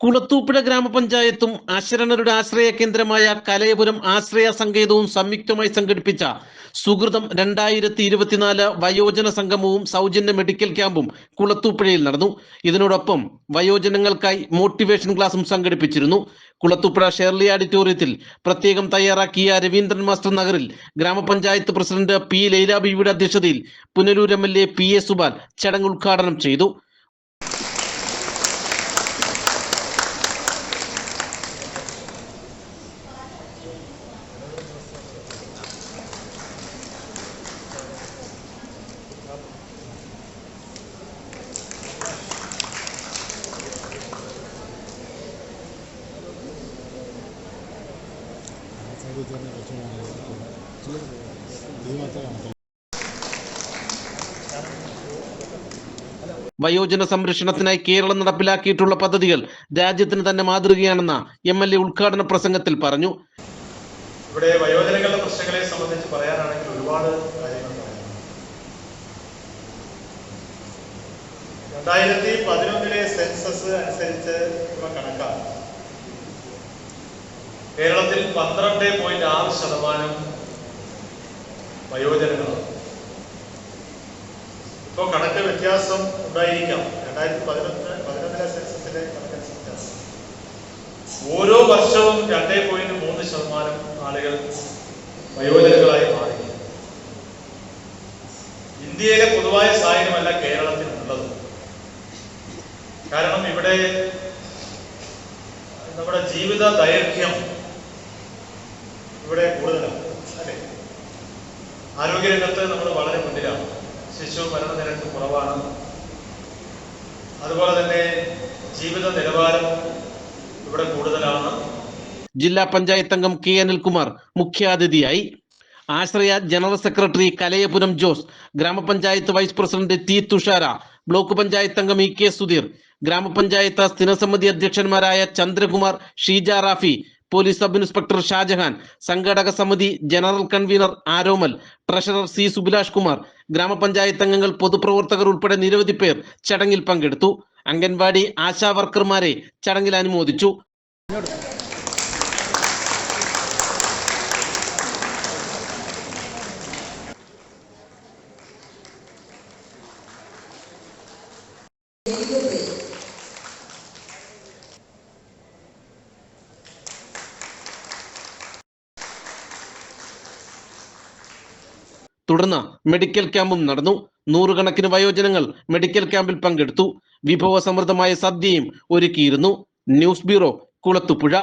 കുളത്തൂപ്പുഴ ഗ്രാമപഞ്ചായത്തും അശരണരുടെ ആശ്രയ കേന്ദ്രമായ കലയപുരം ആശ്രയ സങ്കേതവും സംയുക്തമായി സംഘടിപ്പിച്ച സുഹൃതം രണ്ടായിരത്തി ഇരുപത്തിനാല് വയോജന സംഗമവും സൗജന്യ മെഡിക്കൽ ക്യാമ്പും കുളത്തൂപ്പുഴയിൽ നടന്നു. ഇതിനോടൊപ്പം വയോജനങ്ങൾക്കായി മോട്ടിവേഷൻ ക്ലാസും സംഘടിപ്പിച്ചിരുന്നു. കുളത്തൂപ്പുഴ ഷെർലി ഓഡിറ്റോറിയത്തിൽ പ്രത്യേകം തയ്യാറാക്കിയ രവീന്ദ്രൻ മാസ്റ്റർ നഗറിൽ ഗ്രാമപഞ്ചായത്ത് പ്രസിഡന്റ് പി ലൈലാബിയുടെ അധ്യക്ഷതയിൽ Punalur M L A P A Subal ചടങ്ങ് ഉദ്ഘാടനം ചെയ്തു. വയോജന സംരക്ഷണത്തിനായി കേരളം നടപ്പിലാക്കിയിട്ടുള്ള പദ്ധതികൾ രാജ്യത്തിന് തന്നെ മാതൃകയാണെന്ന എം എൽ എ ഉദ്ഘാടന പ്രസംഗത്തിൽ പറഞ്ഞു. ഇവിടെ വയോജനങ്ങളുടെ പ്രശ്നങ്ങളെ സംബന്ധിച്ച് പറയാനാണെങ്കിൽ ഒരുപാട് കാര്യങ്ങൾ രണ്ടായിരത്തി പതിനൊന്നിലെ സെൻസസ് അനുസരിച്ച് കണക്കാണ്. കേരളത്തിൽ പന്ത്രണ്ട് പോയിന്റ് ആറ് ശതമാനം വയോജനങ്ങളാണ്. ഇപ്പൊ കണക്ക് വ്യത്യാസം ഉണ്ടായിരിക്കാം. രണ്ടായിരത്തി പതിനൊന്ന് പതിനൊന്നിലെ സെൻസസിലെ കണക്കനുസരിച്ചാണ് ഓരോ വർഷവും രണ്ടേ പോയിന്റ് മൂന്ന് ശതമാനം ആളുകൾ വയോജനങ്ങളായി മാറി ഇന്ത്യയിലെ പൊതുവായ സാഹചര്യമല്ല കേരളത്തിനുള്ളത്. കാരണം ഇവിടെ നമ്മുടെ ജീവിത ദൈർഘ്യം ഇവിടെ കൂടുതലാണ് അല്ലെ? ആരോഗ്യരംഗത്ത് നമ്മൾ വളരെ മുന്നിലാണ്. ശിശു മരണനിരക്ക് കുറവാണ്. അതുപോലെ തന്നെ ജീവിത നിലവാരം ഇവിടെ കൂടുതലാണ്. ജില്ലാ പഞ്ചായത്ത് അംഗം കെ അനിൽകുമാർ മുഖ്യാതിഥിയായി. ആശ്രയ ജനറൽ സെക്രട്ടറി കലയപുരം ജോസ് ഗ്രാമപഞ്ചായത്ത് vice president T Thushara block panchayat അംഗം ഇ കെ സുധീർ ഗ്രാമപഞ്ചായത്ത് സ്ഥിരസമിതി അധ്യക്ഷന്മാരായ Chandrakumar Sheeja Rafi police sub inspector Shajahan സംഘാടക സമിതി general convener Aromal treasurer C Subilash Kumar ഗ്രാമപഞ്ചായത്ത് അംഗങ്ങൾ പൊതുപ്രവർത്തകർ ഉൾപ്പെടെ നിരവധി പേർ ചടങ്ങിൽ പങ്കെടുത്തു. അംഗൻവാടി ആശാ വർക്കർമാരെ ചടങ്ങിൽ അനുമോദിച്ചു. തുടർന്ന് മെഡിക്കൽ ക്യാമ്പും നടന്നു. നൂറുകണക്കിന് വയോജനങ്ങൾ മെഡിക്കൽ ക്യാമ്പിൽ പങ്കെടുത്തു. വിഭവസമൃദ്ധമായ സദ്യയും ഒരുക്കിയിരുന്നു. News bureau Kulathupuzha.